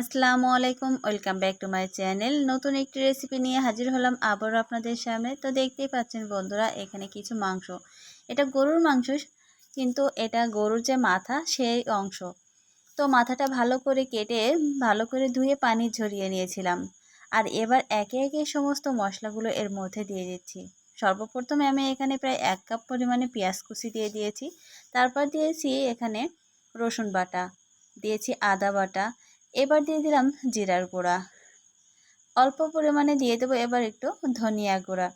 আসসালামু আলাইকুম, welcome back to my channel. নতুন একটি রেসিপি নিয়ে হাজির হলাম আবারও আপনাদের সামনে। তো দেখতেই পাচ্ছেন বন্ধুরা, এখানে কিছু মাংস। এটা গরুর মাংস, কিন্তু এটা গরুর যে মাথা, সেই অংশ। তো মাথাটা ভালো করে কেটে, ভালো করে ধুয়ে পানি ঝরিয়ে নিয়েছিলাম। আর এবার একে একে সমস্ত মশলাগুলো এর মধ্যে দিয়ে দিচ্ছি। সর্বপ্রথমে আমি এখানে প্রায় এক কাপ পরিমাণে পেঁয়াজ কুচি দিয়ে দিয়েছি। তারপর দিয়েছি এখানে রসুন বাটা, দিয়েছি আদা বাটা এবার দিয়ে দিলাম জিরার গুঁড়া। অল্প পরিমাণে দিয়ে দেবো এবার একটু ধনিয়া গুঁড়া।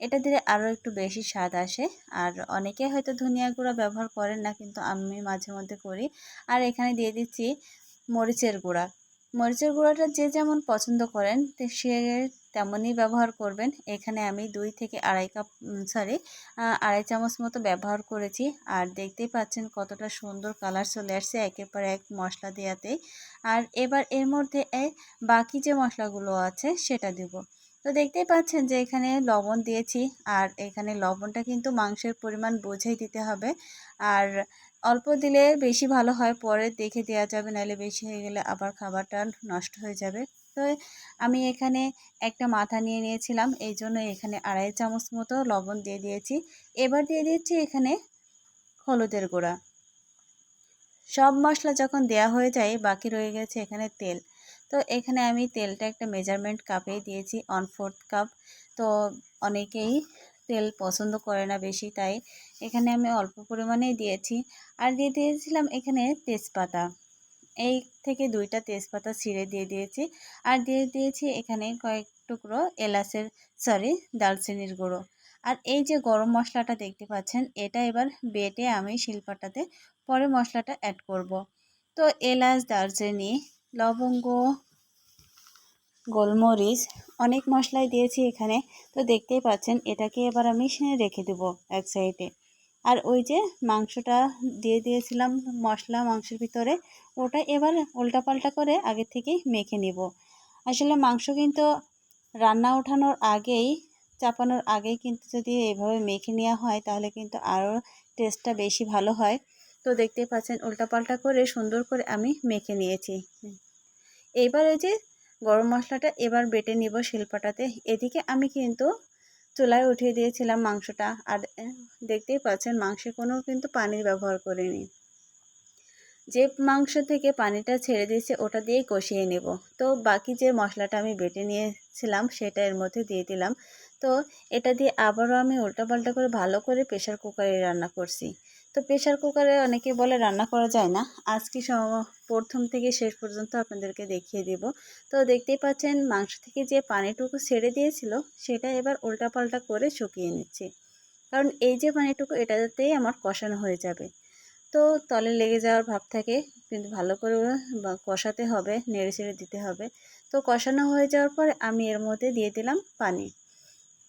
এটা দিলে আরও একটু বেশি স্বাদ আসে। আর অনেকে হয়তো ধনিয়া গুঁড়া ব্যবহার করেন না, কিন্তু আমি মাঝে মধ্যে করি। আর এখানে দিয়ে দিচ্ছি মরিচের গুঁড়া। মরিচের গুঁড়াটা যে যেমন পছন্দ করেন সে তেমনই ব্যবহার করবেন। এখানে আমি দুই থেকে আড়াই কাপ সরি আড়াই চামচ মতো ব্যবহার করেছি। আর দেখতেই পাচ্ছেন কতটা সুন্দর কালার চলে আসছে একের পর এক মশলা দেওয়াতেই আর এবার এর মধ্যে বাকি যে মশলাগুলো আছে সেটা দেব। তো দেখতেই পাচ্ছেন যে এখানে লবণ দিয়েছি। আর এখানে লবণটা কিন্তু মাংসের পরিমাণ বোঝাই দিতে হবে। আর অল্প দিলে বেশি ভালো হয়, পরে দেখে দেওয়া যাবে। নাহলে বেশি হয়ে গেলে আবার খাবারটা নষ্ট হয়ে যাবে। তো আমি এখানে একটা মাথা নিয়ে নিয়েছিলাম। এই জন্য এখানে আড়াই চামচ মতো লবণ দিয়ে দিয়েছি। এবার দিয়ে দিচ্ছি এখানে হলুদের গুঁড়া। সব মশলা যখন দেয়া হয়ে যায়, বাকি রয়ে গেছে এখানে তেল। তো এখানে আমি তেলটা একটা মেজারমেন্ট কাপেই দিয়েছি, ওয়ান ফোর্থ কাপ। তো অনেকেই তেল পছন্দ করে না বেশি, তাই এখানে আমি অল্প পরিমাণেই দিয়েছি। আর দিয়ে দিয়েছিলাম এখানে তেজপাতা। এই থেকে দুইটা তেজপাতা ছিঁড়ে দিয়ে দিয়েছি। আর দিয়ে দিয়েছি এখানে কয়েক টুকরো এলাচের সরি দালচিনির গুঁড়ো। আর এই যে গরম মশলাটা দেখতে পাচ্ছেন, এটা এবার বেটে আমি শিল্পাটাতে পরে মশলাটা অ্যাড করব। তো এলাচ, দারচিনি, লবঙ্গ, গোলমরিচ অনেক মশলাই দিয়েছি এখানে। তো দেখতেই পাচ্ছেন, এটাকে এবার আমি রেখে দেবো এক সাইডে আর ওই যে মাংসটা দিয়ে দিয়েছিলাম মশলা মাংসের ভিতরে, ওটা এবার উল্টাপাল্টা করে আগে থেকেই মেখে নেব। আসলে মাংস কিন্তু রান্না ওঠানোর আগেই, চাপানোর আগেই কিন্তু যদি এভাবে মেখে নেওয়া হয়, তাহলে কিন্তু আরও টেস্টটা বেশি ভালো হয়। তো দেখতেই পাচ্ছেন উল্টাপাল্টা করে সুন্দর করে আমি মেখে নিয়েছি। এইবার এই যে গরম মশলাটা এবার বেটে নিব শিল্পাটাতে। এদিকে আমি কিন্তু চুলায় উঠিয়ে দিয়েছিলাম মাংসটা। আর দেখতেই পাচ্ছেন মাংসে কোনো কিন্তু পানির ব্যবহার করিনি। যে মাংস থেকে পানিটা ছেড়ে দিয়েছে ওটা দিয়ে কষিয়ে নেব। তো বাকি যে মশলাটা আমি বেটে নিয়েছিলাম সেটা এর মধ্যে দিয়ে দিলাম। তো এটা দিয়ে আবারও আমি উল্টাপাল্টা করে ভালো করে প্রেশার কুকারে রান্না করছি। তো প্রেশার কুকারে অনেকে বলে রান্না করা যায় না। আজকে প্রথম থেকে শেষ পর্যন্ত আপনাদেরকে দেখিয়ে দেব। তো দেখতেই পাচ্ছেন, মাংস থেকে যে পানিটুকু ছেড়ে দিয়েছিল, সেটা এবার উল্টাপাল্টা করে শুকিয়ে নিচ্ছি। কারণ এই যে পানিটুকু, এটাতেই আমার কষানো হয়ে যাবে। তো তলে লেগে যাওয়ার ভাব থাকে, কিন্তু ভালো করে কষাতে হবে নেড়ে ছেড়ে দিতে হবে। তো কষানো হয়ে যাওয়ার পরে আমি এর মধ্যে দিয়ে দিলাম পানি।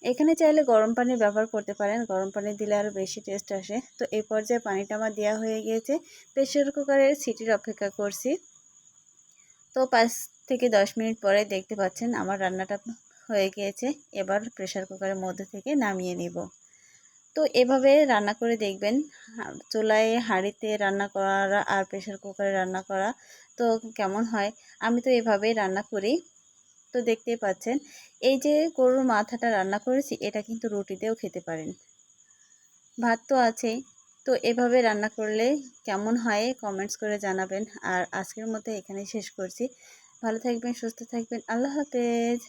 এখানে চাইলে গরম পানি ব্যবহার করতে পারেন। গরম পানি দিলে আরও বেশি টেস্ট আসে। তো এই পর্যায়ে পানিটা আমার দেওয়া হয়ে গিয়েছে। প্রেশার কুকারের সিটির অপেক্ষা করছি। তো পাঁচ থেকে দশ মিনিট পরে দেখতে পাচ্ছেন আমার রান্নাটা হয়ে গিয়েছে। এবার প্রেশার কুকারের মধ্যে থেকে নামিয়ে নেব। তো এভাবে রান্না করে দেখবেন। চুলায় হাঁড়িতে রান্না করা আর প্রেশার কুকারে রান্না করা তো কেমন হয়? আমি তো এভাবেই রান্না করি। তো দেখতেই পাচ্ছেন। এই যে গরুর মাথাটা রান্না করেছি, এটা কিন্তু রুটিতেও খেতে পারেন। ভাত তো আছেই। তো এভাবে রান্না করলে কেমন হয় কমেন্টস করে জানাবেন। আর আজকের মতো এখানে শেষ করছি। ভালো থাকবেন, সুস্থ থাকবেন। আল্লাহ হাফেজ।